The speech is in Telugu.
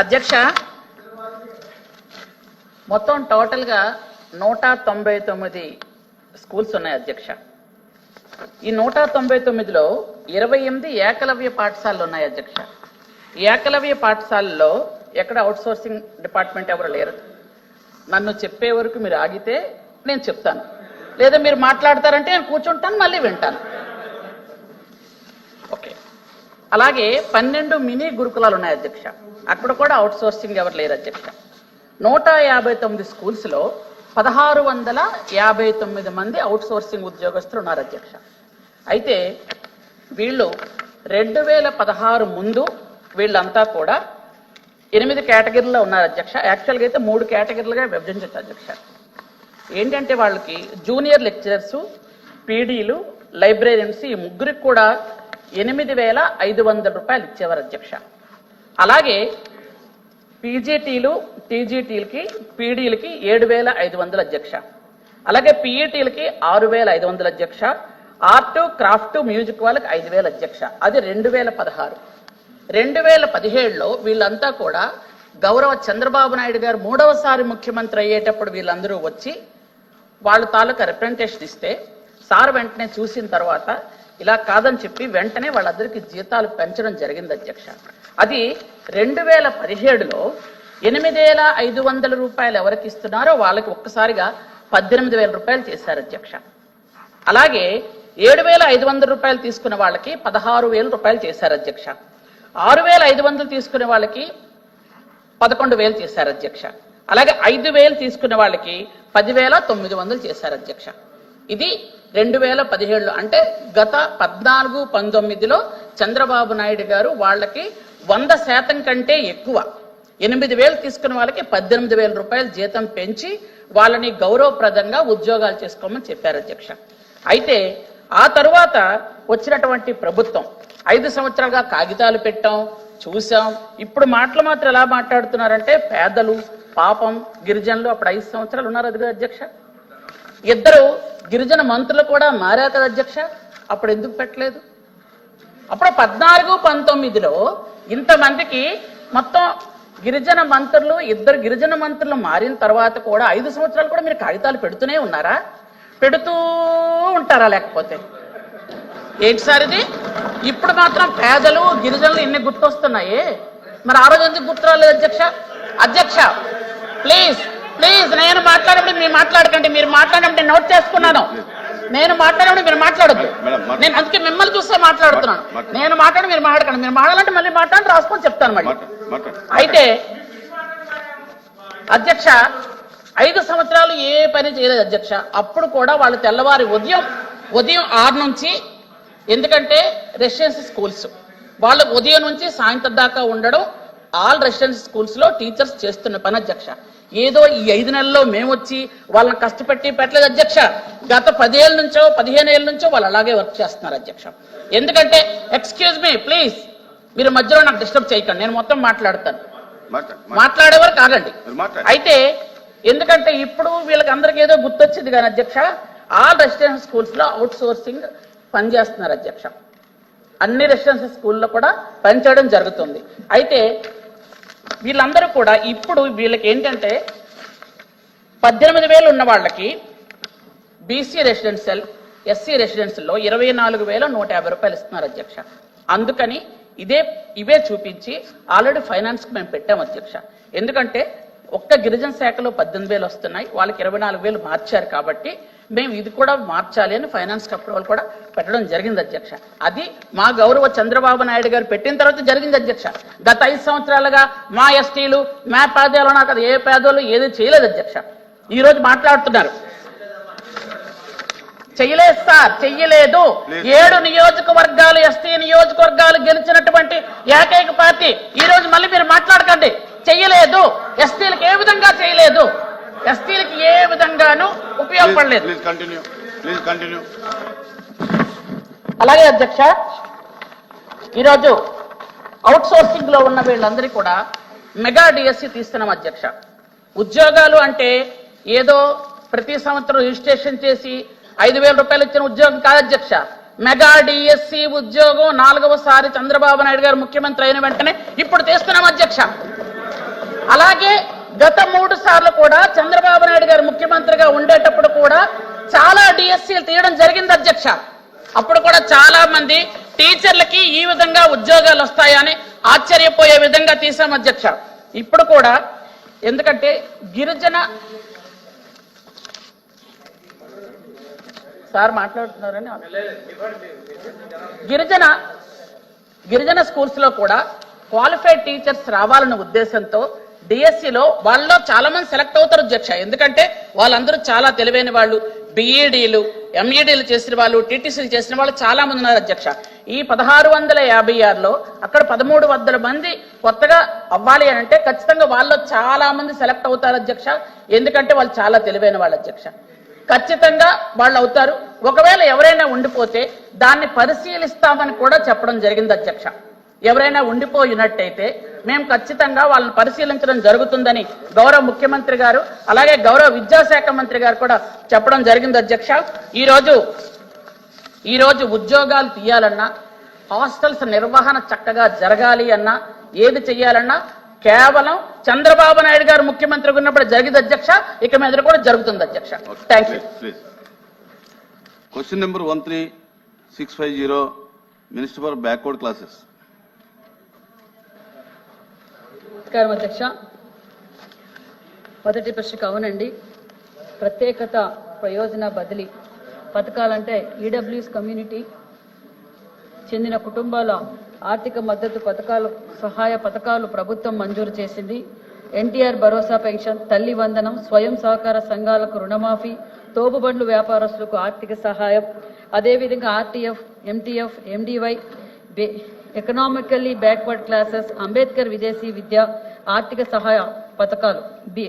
అధ్యక్ష మొత్తం టోటల్గా నూట తొంభై తొమ్మిది స్కూల్స్ ఉన్నాయి అధ్యక్ష. ఈ నూట తొంభై తొమ్మిదిలో ఇరవై ఎనిమిది ఏకలవ్య పాఠశాలలు ఉన్నాయి అధ్యక్ష. ఏకలవ్య పాఠశాలలో ఎక్కడ అవుట్ సోర్సింగ్ డిపార్ట్మెంట్ ఎవరు లేరు? నన్ను చెప్పే వరకు మీరు ఆగితే నేను చెప్తాను. లేదా మీరు మాట్లాడతారంటే నేను కూర్చుంటాను మళ్ళీ వింటాను. అలాగే పన్నెండు మినీ గురుకులాలు ఉన్నాయి అధ్యక్ష. అక్కడ కూడా అవుట్ సోర్సింగ్ ఎవరు లేరు అధ్యక్ష. నూట యాభై తొమ్మిది స్కూల్స్లో పదహారు వందల యాభై తొమ్మిది మంది అవుట్ సోర్సింగ్ ఉద్యోగస్తులు ఉన్నారు అధ్యక్ష. అయితే వీళ్ళు రెండు వేల పదహారు ముందు వీళ్ళంతా కూడా ఎనిమిది కేటగిరీలో ఉన్నారు అధ్యక్ష. యాక్చువల్గా అయితే మూడు కేటగిరీలుగా విభజించవచ్చు అధ్యక్ష. ఏంటంటే వాళ్ళకి జూనియర్ లెక్చరర్సు పీడీలు లైబ్రేరియన్స్ ఈ ముగ్గురికి కూడా ఎనిమిది వేల ఐదు వందల రూపాయలు ఇచ్చేవారు అధ్యక్ష. అలాగే పీజీటీలు టీజీటీలకి పీడీలకి ఏడు వేల ఐదు వందల అధ్యక్ష. అలాగే పీఈటీలకి ఆరు వేల ఐదు వందల అధ్యక్ష. ఆర్ట్ క్రాఫ్ట్ మ్యూజిక్ వాళ్ళకి ఐదు వేల అధ్యక్ష. అది రెండు వేల పదహారు. రెండు వేల పదిహేడులో వీళ్ళంతా కూడా గౌరవ చంద్రబాబు నాయుడు గారు మూడవసారి ముఖ్యమంత్రి అయ్యేటప్పుడు వీళ్ళందరూ వచ్చి వాళ్ళ తాలూకా రిప్రజెంటేషన్ ఇస్తే సార్ వెంటనే చూసిన తర్వాత ఇలా కాదని చెప్పి వెంటనే వాళ్ళందరికీ జీతాలు పెంచడం జరిగింది అధ్యక్ష. అది రెండు వేల పదిహేడులో ఎనిమిది వేల ఐదు వందల రూపాయలు ఎవరికి ఇస్తున్నారో వాళ్ళకి ఒక్కసారిగా పద్దెనిమిది వేల రూపాయలు చేశారు అధ్యక్ష. అలాగే ఏడు వేల ఐదు వందల రూపాయలు తీసుకున్న వాళ్ళకి పదహారు వేల రూపాయలు చేశారు అధ్యక్ష. ఆరు వేల ఐదు వందలు తీసుకునే వాళ్ళకి పదకొండు వేలు చేశారు అధ్యక్ష. అలాగే ఐదు వేలు తీసుకునే వాళ్ళకి పదివేల తొమ్మిది వందలు చేశారు అధ్యక్ష. ఇది రెండు వేల పదిహేడులో అంటే గత పద్నాలుగు పంతొమ్మిదిలో చంద్రబాబు నాయుడు గారు వాళ్ళకి వంద శాతం కంటే ఎక్కువ ఎనిమిది వేలు తీసుకున్న వాళ్ళకి పద్దెనిమిది వేల రూపాయలు జీతం పెంచి వాళ్ళని గౌరవప్రదంగా ఉద్యోగాలు చేసుకోమని చెప్పారు అధ్యక్ష. అయితే ఆ తరువాత వచ్చినటువంటి ప్రభుత్వం ఐదు సంవత్సరాలుగా కాగితాలు పెట్టాం చూసాం ఇప్పుడు మాటలు మాత్రం ఎలా మాట్లాడుతున్నారంటే పేదలు పాపం గిరిజనులు అప్పుడు ఐదు సంవత్సరాలు ఉన్నారు అది అధ్యక్ష. ఇద్దరు గిరిజన మంత్రులు కూడా మారారు కదా అధ్యక్ష. అప్పుడు ఎందుకు పెట్టలేదు? అప్పుడు పద్నాలుగు పంతొమ్మిదిలో ఇంతమందికి మొత్తం గిరిజన మంత్రులు ఇద్దరు గిరిజన మంత్రులు మారిన తర్వాత కూడా ఐదు సంవత్సరాలు కూడా మీరు కాగితాలు పెడుతూనే ఉన్నారా? పెడుతూ ఉంటారా లేకపోతే? ఏంటిసారి ఇది? ఇప్పుడు మాత్రం పేదలు గిరిజనులు ఎన్ని గుర్తొస్తున్నాయి? మరి ఆ రోజు ఎందుకు గుర్తురాలేదు అధ్యక్ష? అధ్యక్ష ప్లీజ్. ప్లీజ్ నేను మాట్లాడినప్పుడు మీరు మాట్లాడకండి మీరు మాట్లాడినప్పుడు నేను నోట్ చేసుకున్నాను. నేను మాట్లాడినప్పుడు మీరు మాట్లాడద్దు. నేను అందుకే మిమ్మల్ని చూస్తే మాట్లాడుతున్నాను. మాట్లా- నేను మాట్లాడి మీరు మాట్లాడకండి. మీరు మాట్లాడాలంటే మళ్ళీ మాట్లాడి రాసుకొని చెప్తాను మాట్లాడు అయితే అధ్యక్ష ఐదు సంవత్సరాలు ఏ పని చేయలేదు అధ్యక్ష. అప్పుడు కూడా వాళ్ళు తెల్లవారి ఉదయం ఉదయం ఆరు నుంచి ఎందుకంటే రెసిడెన్సీ స్కూల్స్. వాళ్ళు ఉదయం నుంచి సాయంత్రం దాకా ఉండడం ఆల్ రెసిడెన్సీ స్కూల్స్లో టీచర్స్ చేస్తున్న పని అధ్యక్ష. ఏదో ఈ ఐదు నెలల్లో మేము వచ్చి వాళ్ళని కష్టపెట్టి పెట్టలేదు అధ్యక్ష. గత పదేళ్ళ నుంచో పదిహేను ఏళ్ళ నుంచో వాళ్ళు అలాగే వర్క్ చేస్తున్నారు అధ్యక్ష. ఎందుకంటే ఎక్స్క్యూజ్ మీ ప్లీజ్. మీరు మధ్యలో నాకు డిస్టర్బ్ చేయకండి నేను మొత్తం మాట్లాడతాను. మాట్లాడు మాట్లాడేవారు కాదండి. మీరు మాట్లాడు. అయితే ఎందుకంటే ఇప్పుడు వీళ్ళకి అందరికి ఏదో గుర్తొచ్చింది కానీ అధ్యక్ష ఆల్ రెసిడెన్షియల్ స్కూల్స్లో అవుట్ సోర్సింగ్ పనిచేస్తున్నారు అధ్యక్ష. అన్ని రెసిడెన్షియల్ స్కూల్లో కూడా పనిచేయడం జరుగుతుంది. అయితే వీళ్ళందరూ కూడా ఇప్పుడు వీళ్ళకి ఏంటంటే పద్దెనిమిది వేలు ఉన్న వాళ్ళకి బీసీ రెసిడెన్షియల్ ఎస్సీ రెసిడెన్షియల్లో ఇరవై నాలుగు వేల నూట యాభై రూపాయలు ఇస్తున్నారు అధ్యక్ష. అందుకని ఇదే ఇవే చూపించి ఆల్రెడీ ఫైనాన్స్కి మేము పెట్టాం అధ్యక్ష. ఎందుకంటే ఒక్క గిరిజన శాఖలో పద్దెనిమిది వేలు వస్తున్నాయి వాళ్ళకి ఇరవై నాలుగు వేలు మార్చారు కాబట్టి మేము ఇది కూడా మార్చాలి అని ఫైనాన్స్ అప్రూవల్ కూడా పెట్టడం జరిగింది అధ్యక్ష. అది మా గౌరవ చంద్రబాబు నాయుడు గారు పెట్టిన తర్వాత జరిగింది అధ్యక్ష. గత ఐదు సంవత్సరాలుగా మా ఎస్టీలు మా పేదలు నాకు ఏ పేదోళ్ళు ఏది చేయలేదు అధ్యక్ష. ఈ రోజు మాట్లాడుతున్నారు. చెయ్యలేదు సార్ చెయ్యలేదు ఏడు నియోజకవర్గాలు ఎస్టీ నియోజకవర్గాలు గెలిచినటువంటి ఏకైక పార్టీ. ఈ రోజు మళ్ళీ మీరు మాట్లాడకండి. చెయ్యలేదు ఎస్టీలకు ఏ విధంగా చేయలేదు. ఎస్టీలకు ఏ విధంగానూ ఉపయోగపడలేదు. అలాగే అధ్యక్ష ఈరోజు అవుట్ సోర్సింగ్లో ఉన్న వీళ్ళందరికీ కూడా మెగా డిఎస్సి తీస్తున్నాం అధ్యక్ష. ఉద్యోగాలు అంటే ఏదో ప్రతి సంవత్సరం రిజిస్ట్రేషన్ చేసి ఐదు వేల రూపాయలు ఇచ్చిన ఉద్యోగం కాదు అధ్యక్ష. మెగా డిఎస్సి ఉద్యోగం నాలుగవసారి చంద్రబాబు నాయుడు గారు ముఖ్యమంత్రి అయిన వెంటనే ఇప్పుడు తీస్తున్నాం అధ్యక్ష. అలాగే గత మూడు సార్లు కూడా చంద్రబాబు నాయుడు గారు ముఖ్యమంత్రిగా ఉండేటప్పుడు కూడా చాలా డిఎస్సీలు తీయడం జరిగింది అధ్యక్ష. అప్పుడు కూడా చాలా మంది టీచర్లకి ఈ విధంగా ఉద్యోగాలు వస్తాయని ఆశ్చర్యపోయే విధంగా తీసాం అధ్యక్ష. ఇప్పుడు కూడా ఎందుకంటే గిరిజన సార్ మాట్లాడుతున్నారని గిరిజన గిరిజన స్కూల్స్లో కూడా క్వాలిఫైడ్ టీచర్స్ రావాలన్న ఉద్దేశంతో డిఎస్సిలో వాళ్ళలో చాలా మంది సెలెక్ట్ అవుతారు అధ్యక్ష. ఎందుకంటే వాళ్ళందరూ చాలా తెలివైన వాళ్ళు. బిఈడీలు ఎంఈడీలు చేసిన వాళ్ళు టీటీసీలు చేసిన వాళ్ళు చాలా మంది ఉన్నారు అధ్యక్ష. ఈ పదహారు వందల యాభై ఆరులో అక్కడ పదమూడు వందల మంది కొత్తగా అవ్వాలి అని అంటే ఖచ్చితంగా వాళ్ళలో చాలా మంది సెలెక్ట్ అవుతారు అధ్యక్ష. ఎందుకంటే వాళ్ళు చాలా తెలివైన వాళ్ళు అధ్యక్ష. ఖచ్చితంగా వాళ్ళు అవుతారు. ఒకవేళ ఎవరైనా ఉండిపోతే దాన్ని పరిశీలిస్తామని కూడా చెప్పడం జరిగింది అధ్యక్ష. ఎవరైనా ఉండిపోయినట్టయితే మేము ఖచ్చితంగా వాళ్ళని పరిశీలించడం జరుగుతుందని గౌరవ ముఖ్యమంత్రి గారు అలాగే గౌరవ విద్యాశాఖ మంత్రి గారు కూడా చెప్పడం జరిగింది అధ్యక్ష. ఈరోజు ఈరోజు ఉద్యోగాలు తీయాలన్నా హాస్టల్స్ నిర్వహణ చక్కగా జరగాలి అన్నా ఏది చెయ్యాలన్నా కేవలం చంద్రబాబు నాయుడు గారు ముఖ్యమంత్రిగా ఉన్నప్పుడు జరిగింది అధ్యక్ష ఇక మీద కూడా జరుగుతుంది అధ్యక్ష. Thank you please Question number one three six five zero, Minister for Backward నమస్కారం అధ్యక్ష. మొదటి ప్రశ్నకు అవునండి. ప్రత్యేకత ప్రయోజన బదిలీ పథకాలంటే ఈడబ్ల్యూఎస్ కమ్యూనిటీ చెందిన కుటుంబాల ఆర్థిక మద్దతు పథకాలు సహాయ పథకాలు ప్రభుత్వం మంజూరు చేసింది. ఎన్టీఆర్ భరోసా పెన్షన్ తల్లి వందనం స్వయం సహకార సంఘాలకు రుణమాఫీ తోపుబండ్లు వ్యాపారస్తులకు ఆర్థిక సహాయం. అదేవిధంగా RTF MTF MDY economically backward classes Ambedkar విదేశీ విద్య ఆర్థిక సహాయ పథకాలు బి